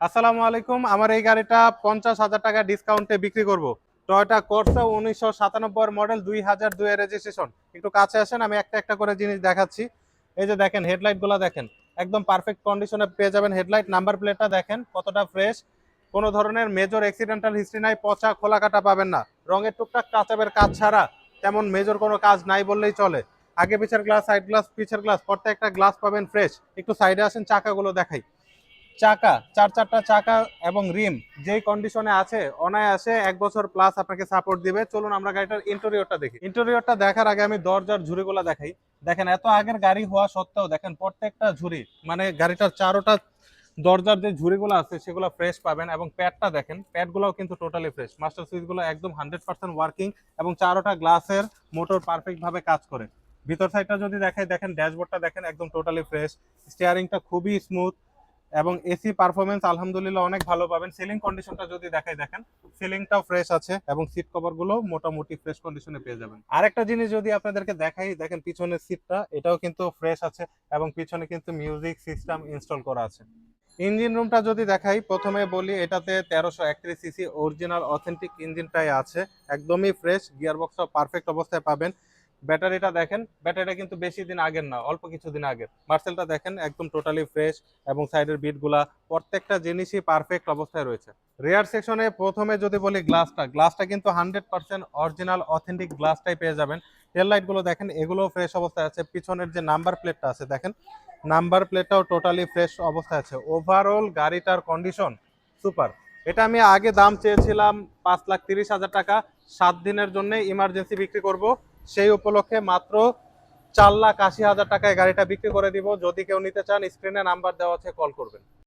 আসসালামু আলাইকুম, আমার এই গাড়িটা পঞ্চাশ হাজার টাকা ডিসকাউন্টে বিক্রি করব। টয়োটা কোর্সা উনিশশো সাতানব্বই মডেল দুই হাজার দুই রেজিস্ট্রেশন একটু কাছে আসেন, আমি একটা একটা করে জিনিস দেখাচ্ছি। এই যে দেখেন হেডলাইটগুলা দেখেন। একদম পারফেক্ট কন্ডিশনে পেয়ে যাবেন হেডলাইট নাম্বার প্লেটটা দেখেন, কতটা ফ্রেশ কোনো ধরনের মেজর অ্যাক্সিডেন্টাল হিস্ট্রি নাই, পচা, খোলা কাটা পাবেন না। রঙের টুকটাক কাঁচাবের কাজ ছাড়া তেমন মেজর কোনো কাজ নাই বললেই চলে। আগে পিছের গ্লাস সাইড গ্লাস পিছের গ্লাস প্রত্যেকটা গ্লাস পাবেন ফ্রেশ একটু সাইডে আসেন, চাকাগুলো দেখাই। চাকা, চার চারটা চাকা এবং রিম, যেই কন্ডিশনে আছে, অনায়াসে এক বছর প্লাস আপনাকে সাপোর্ট দিবে। চলুন আমরা গাড়িটার ইন্টেরিয়রটা দেখি। ইন্টেরিয়রটা দেখার আগে আমি দরজার ঝুড়িগুলো দেখাই। দেখেন, এত আগের গাড়ি হওয়া সত্ত্বেও, দেখেন প্রত্যেকটা ঝুড়ি মানে গাড়িটার চারোটা দরজার যে ঝুড়িগুলো আছে, সেগুলো ফ্রেশ পাবেন এবং প্যাডটা দেখেন প্যাডগুলোও কিন্তু টোটালি ফ্রেশ মাস্টার সুইচগুলো একদম হান্ড্রেড পার্সেন্ট ওয়ার্কিং এবং চারোটা গ্লাসের মোটর পারফেক্ট ভাবে কাজ করে। ভিতর সাইডটা যদি দেখাই, দেখেন ড্যাশবোর্ডটা দেখেন একদম টোটালি ফ্রেশ স্টিয়ারিংটা খুবই স্মুথ এবং এসি পারফরমেন্স আলহামদুলিল্লাহ অনেক ভালো পাবেন। সিলিং কন্ডিশনটা যদি দেখাই, দেখেন, সিলিংটাও ফ্রেশ আছে এবং সিট কভারগুলো মোটামুটি ফ্রেশ কন্ডিশনে পেয়ে যাবেন। আরেকটা জিনিস যদি আপনাদেরকে দেখাই, দেখেন, পিছনের সিটটা এটাও কিন্তু ফ্রেশ আছে এবং পিছনে কিন্তু মিউজিক সিস্টেম ইনস্টল করা আছে। ইঞ্জিন রুমটা যদি দেখাই, প্রথমে বলি, এটাতে তেরোশো একত্রিশ সিসি অরিজিনাল অথেন্টিক ইঞ্জিনটাই আছে। একদমই ফ্রেশ গিয়ার বক্সটা পারফেক্ট অবস্থায় পাবেন। ব্যাটারিটা দেখেন, ব্যাটারিটা কিন্তু বেশি দিন আগের না, অল্প কিছুদিন আগের। মার্সেলটা দেখেন, একদম টোটালি ফ্রেশ এবং সাইডের বিটগুলা প্রত্যেকটা জিনিসই পারফেক্ট অবস্থায় রয়েছে। রেয়ার সেকশনে প্রথমে যদি বলি গ্লাসটা গ্লাসটা কিন্তু হান্ড্রেড পার্সেন্ট অরিজিনাল অথেন্টিক গ্লাসটাই পেয়ে যাবেন। লাইটগুলো দেখেন এগুলো ফ্রেশ অবস্থায় আছে। পিছনের যে নাম্বার প্লেটটা আছে, দেখেন নাম্বার প্লেটটাও টোটালি ফ্রেশ অবস্থায় আছে। ওভারঅল গাড়িটার কন্ডিশন সুপার এটা আমি আগে দাম চেয়েছিলাম পাঁচ লাখ তিরিশ হাজার টাকা। সাত দিনের জন্য ইমার্জেন্সি বিক্রি করব। সেই উপলক্ষে মাত্র চার লাখ আশি হাজার টাকায় গাড়িটা বিক্রি করে দিব। যদি কেউ নিতে চান, স্ক্রিনে নাম্বার দেওয়া আছে, কল করবেন।